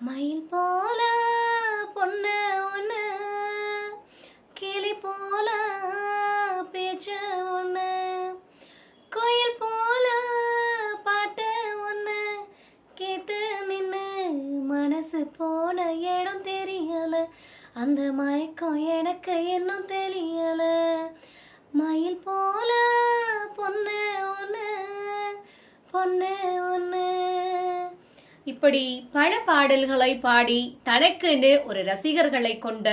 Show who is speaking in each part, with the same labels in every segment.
Speaker 1: மயில் போல பொண்ணு ஒன்று கிளி போல பேச்சு ஒன்று கோயில் போல பாட்டு ஒன்று கேட்டு நின்று மனசு போல இடம் தெரியல. அந்த மயக்கம் எனக்கு இன்னும் தெரியல. மயில் போல பொண்ணு ஒன்று பொண்ணு ஒன்று இப்படி பல பாடல்களை பாடி தனக்குன்னு ஒரு ரசிகர்களை கொண்ட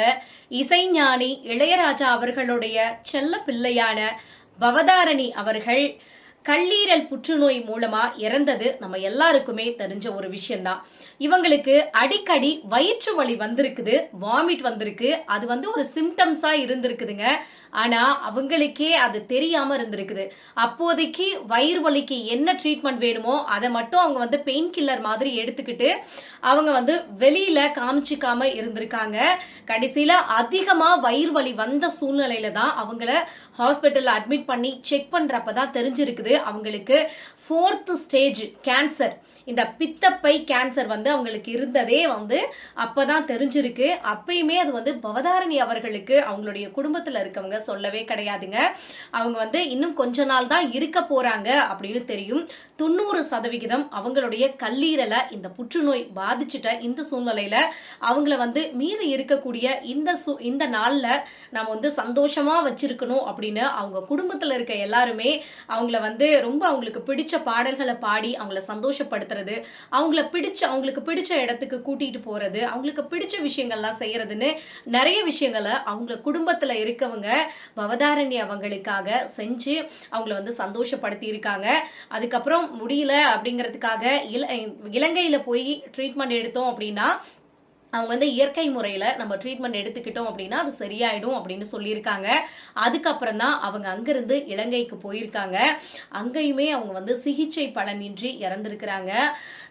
Speaker 1: இசைஞானி இளையராஜா அவர்களுடைய செல்ல பிள்ளையான பவதாரணி அவர்கள் கல்லீரல் புற்றுநோய் மூலமா இறந்தது நம்ம எல்லாருக்குமே தெரிஞ்ச ஒரு விஷயம்தான். இவங்களுக்கு அடிக்கடி வயிற்று வலி வந்திருக்குது வாமிட் வந்திருக்கு. அது வந்து ஒரு சிம்டம்ஸா இருந்திருக்குதுங்க. ஆனா அவங்களுக்கே அது தெரியாம இருந்திருக்குது. அப்போதைக்கு வயிறு வலிக்கு என்ன ட்ரீட்மெண்ட் வேணுமோ அதை மட்டும் அவங்க வந்து பெயின் கில்லர் மாதிரி எடுத்துக்கிட்டு அவங்க வந்து வெளியில காமிச்சிக்காம இருந்திருக்காங்க. கடைசியில அதிகமா வயிறு வலி வந்த சூழ்நிலையில தான் அவங்கள ஹாஸ்பிட்டல்ல அட்மிட் பண்ணி செக் பண்றப்ப தான் தெரிஞ்சிருக்குது. அவங்களுக்கு ஃபோர்த்து ஸ்டேஜ் கேன்சர் இந்த பித்தப்பை கேன்சர் வந்து அவங்களுக்கு இருந்ததே வந்து அப்போ தான் தெரிஞ்சிருக்கு. அப்பயுமே அது வந்து பவதாரணி அவர்களுக்கு அவங்களுடைய குடும்பத்தில் இருக்கவங்க சொல்லவே கிடையாதுங்க. அவங்க வந்து இன்னும் கொஞ்ச நாள் தான் இருக்க போகிறாங்க அப்படின்னு தெரியும். தொண்ணூறு சதவிகிதம் அவங்களுடைய கல்லீரலை இந்த புற்றுநோய் பாதிச்சிட்ட இந்த சூழ்நிலையில் அவங்கள வந்து மீது இருக்கக்கூடிய இந்த சு- இந்த நாளில் நம்ம வந்து சந்தோஷமாக வச்சுருக்கணும் அப்படின்னு அவங்க குடும்பத்தில் இருக்க எல்லாருமே அவங்கள வந்து ரொம்ப அவங்களுக்கு பிடிச்ச பாடல்களை பாடி அவங்கள சந்தோஷப்படுத்துறது அவங்கள பிடிச்ச அவங்களுக்கு பிடிச்ச இடத்துக்கு கூட்டிகிட்டு போகிறது அவங்களுக்கு பிடிச்ச விஷயங்கள்லாம் செய்கிறதுன்னு நிறைய விஷயங்களை அவங்க குடும்பத்தில் இருக்கவங்க பவதாரணி அவங்களுக்காக செஞ்சு அவங்கள வந்து சந்தோஷப்படுத்தி இருக்காங்க. அதுக்கப்புறம் முடியல அப்படிங்கிறதுக்காக இல இலங்கையில் போய் ட்ரீட்மெண்ட் எடுத்தோம் அப்படின்னா அவங்க வந்து இயற்கை முறையில் நம்ம ட்ரீட்மெண்ட் எடுத்துக்கிட்டோம் அப்படின்னா அது சரியாயிடும் அப்படின்னு சொல்லியிருக்காங்க. அதுக்கப்புறம் தான் அவங்க அங்கேருந்து இலங்கைக்கு போயிருக்காங்க. அங்கேயுமே அவங்க வந்து சிகிச்சை பலனின்றி இறந்துருக்கிறாங்க.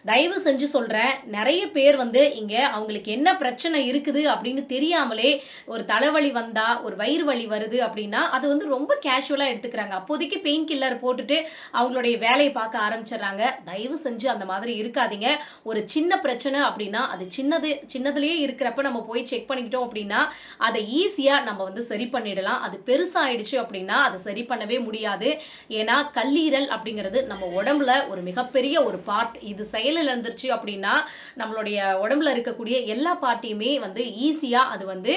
Speaker 1: தயவு செஞ்சு சொல்கிறேன் நிறைய பேர் வந்து இங்கே அவங்களுக்கு என்ன பிரச்சனை இருக்குது அப்படின்னு தெரியாமலே ஒரு தலைவலி வந்தால் ஒரு வயிறு வலி வருது அப்படின்னா அது வந்து ரொம்ப கேஷுவலாக எடுத்துக்கிறாங்க. அப்போதைக்கு பெயின் கில்லர் போட்டுட்டு அவங்களுடைய வேலையை பார்க்க ஆரம்பிச்சிடுறாங்க. தயவு செஞ்சு அந்த மாதிரி இருக்காதீங்க. ஒரு சின்ன பிரச்சனை அப்படின்னா அது சின்னது சின்னது சின்னதுலயே இருக்கிறப்ப நம்ம போய் செக் பண்ணிக்கிட்டோம் அப்படின்னா அதை ஈஸியாக நம்ம வந்து சரி பண்ணிடலாம். அது பெருசாயிடுச்சு அப்படின்னா அதை சரி பண்ணவே முடியாது. ஏன்னா கல்லீரல் அப்படிங்கிறது நம்ம உடம்புல ஒரு மிகப்பெரிய ஒரு பார்ட் இது செயலில் இழந்துருச்சு அப்படின்னா நம்மளுடைய உடம்புல இருக்கக்கூடிய எல்லா பார்ட்டையுமே வந்து ஈஸியாக அது வந்து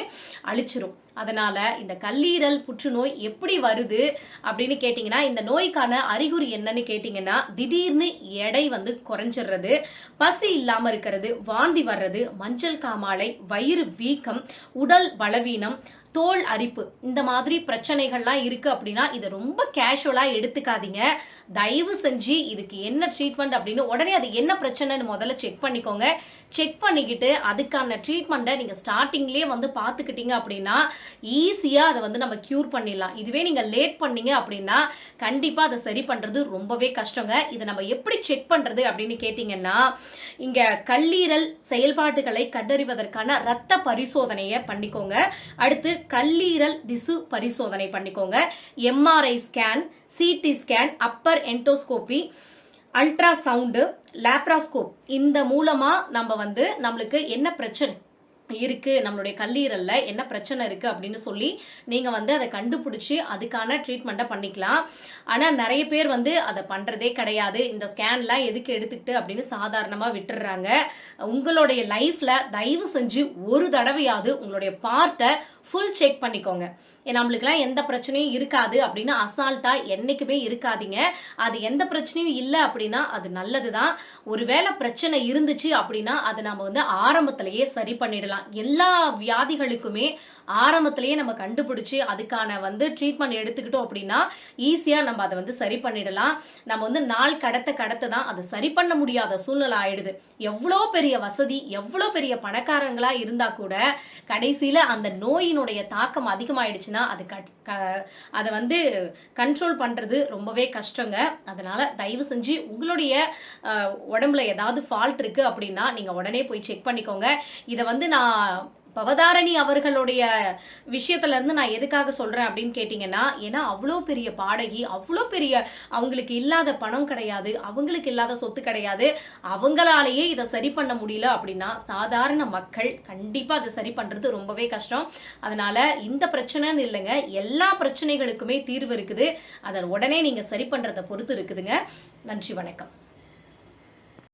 Speaker 1: அழிச்சிரும். அதனால இந்த கல்லீரல் புற்றுநோய் எப்படி வருது அப்படின்னு கேட்டிங்கன்னா இந்த நோய்க்கான அறிகுறி என்னன்னு கேட்டிங்கன்னா திடீர்னு எடை வந்து குறைஞ்சிடுறது பசி இல்லாமல் இருக்கிறது வாந்தி வர்றது மஞ்சள் காமாலை வயிறு வீக்கம் உடல் பலவீனம் தோல் அரிப்பு இந்த மாதிரி பிரச்சனைகள்லாம் இருக்குது அப்படின்னா இதை ரொம்ப கேஷுவலாக எடுத்துக்காதீங்க. தயவு செஞ்சு இதுக்கு என்ன ட்ரீட்மெண்ட் அப்படின்னு உடனே அது என்ன பிரச்சனைன்னு முதல்ல செக் பண்ணிக்கோங்க. செக் பண்ணிக்கிட்டு அதுக்கான ட்ரீட்மெண்ட்டை நீங்கள் ஸ்டார்டிங்லேயே வந்து பார்த்துக்கிட்டீங்க அப்படின்னா ஈஸியாக அதை வந்து நம்ம க்யூர் பண்ணிடலாம். இதுவே நீங்கள் லேட் பண்ணீங்க அப்படின்னா கண்டிப்பாக அதை சரி பண்ணுறது ரொம்பவே கஷ்டங்க. இதை நம்ம எப்படி செக் பண்ணுறது அப்படின்னு கேட்டிங்கன்னா இங்கே கல்லீரல் செயல்பாடுகளை கண்டறிவதற்கான ரத்த பரிசோதனையை பண்ணிக்கோங்க. அடுத்து கல்லீரல் திசு பரிசோதனை பண்ணிக்கோங்க. MRI scan CT scan upper endoscopy ultrasound laparoscope இந்த மூலமாக நம்ம வந்து நம்மளுக்கு என்ன பிரச்சனை இருக்கு? நம்மளுடைய கல்லீரல்ல என்ன பிரச்சனை இருக்கு அப்படின்னு சொல்லி நீங்க வந்து அதை கண்டுபிடிச்சி அதுக்கான ட்ரீட்மெண்ட்டை பண்ணிக்கலாம். ஆனா நிறைய பேர் வந்து அதை பண்றதே கிடையாது. இந்த ஸ்கேன்லாம் எதுக்கு எடுத்துக்கிட்டு அப்படின்னு சாதாரணமா விட்டுடுறாங்க. உங்களுடைய லைஃப்ல தயவு செஞ்சு ஒரு தடவையாவது உங்களுடைய பார்ட்டை ஃபுல் செக் பண்ணிக்கோங்க. நம்மளுக்குலாம் எந்த பிரச்சனையும் இருக்காது அப்படின்னு அசால்ட்டாக என்றைக்குமே இருக்காதீங்க. அது எந்த பிரச்சனையும் இல்லை அப்படின்னா அது நல்லது தான் ஒருவேளை பிரச்சனை இருந்துச்சு அப்படின்னா அதை நம்ம வந்து ஆரம்பத்திலேயே சரி பண்ணிடலாம். எல்லா வியாதிகளுக்குமே ஆரம்பத்திலேயே நம்ம கண்டுபிடிச்சி அதுக்கான வந்து ட்ரீட்மெண்ட் எடுத்துக்கிட்டோம் அப்படின்னா ஈஸியாக நம்ம அதை வந்து சரி பண்ணிடலாம். நம்ம வந்து நாள் கடத்த கடத்த தான் அது சரி பண்ண முடியாத சூழ்நிலை ஆயிடுது. எவ்வளோ பெரிய வசதி எவ்வளோ பெரிய பணக்காரங்களாக இருந்தால் கூட கடைசியில் அந்த நோயினுடைய தாக்கம் அதிகமாயிடுச்சுன்னா அது கட்- க- அதை வந்து கண்ட்ரோல் பண்ணுறது ரொம்பவே கஷ்டங்க. அதனால் தயவு செஞ்சு உங்களுடைய உடம்புல ஏதாவது ஃபால்ட் இருக்குது அப்படின்னா நீங்கள் உடனே போய் செக் பண்ணிக்கோங்க. இதை வந்து நான் பவதாரணி அவர்களுடைய விஷயத்துல இருந்து நான் எதுக்காக சொல்றேன் அப்படின்னு கேட்டீங்கன்னா ஏன்னா அவ்வளோ பெரிய பாடகி அவ்வளோ பெரிய அவங்களுக்கு இல்லாத பணம் கிடையாது அவங்களுக்கு இல்லாத சொத்து கிடையாது. அவங்களாலேயே இதை சரி பண்ண முடியல அப்படின்னா சாதாரண மக்கள் கண்டிப்பா அதை சரி பண்றது ரொம்பவே கஷ்டம். அதனால இந்த பிரச்சனைன்னு இல்லைங்க எல்லா பிரச்சனைகளுக்குமே தீர்வு இருக்குது. அதை உடனே நீங்க சரி பண்றதை பொறுத்து இருக்குதுங்க. நன்றி வணக்கம்.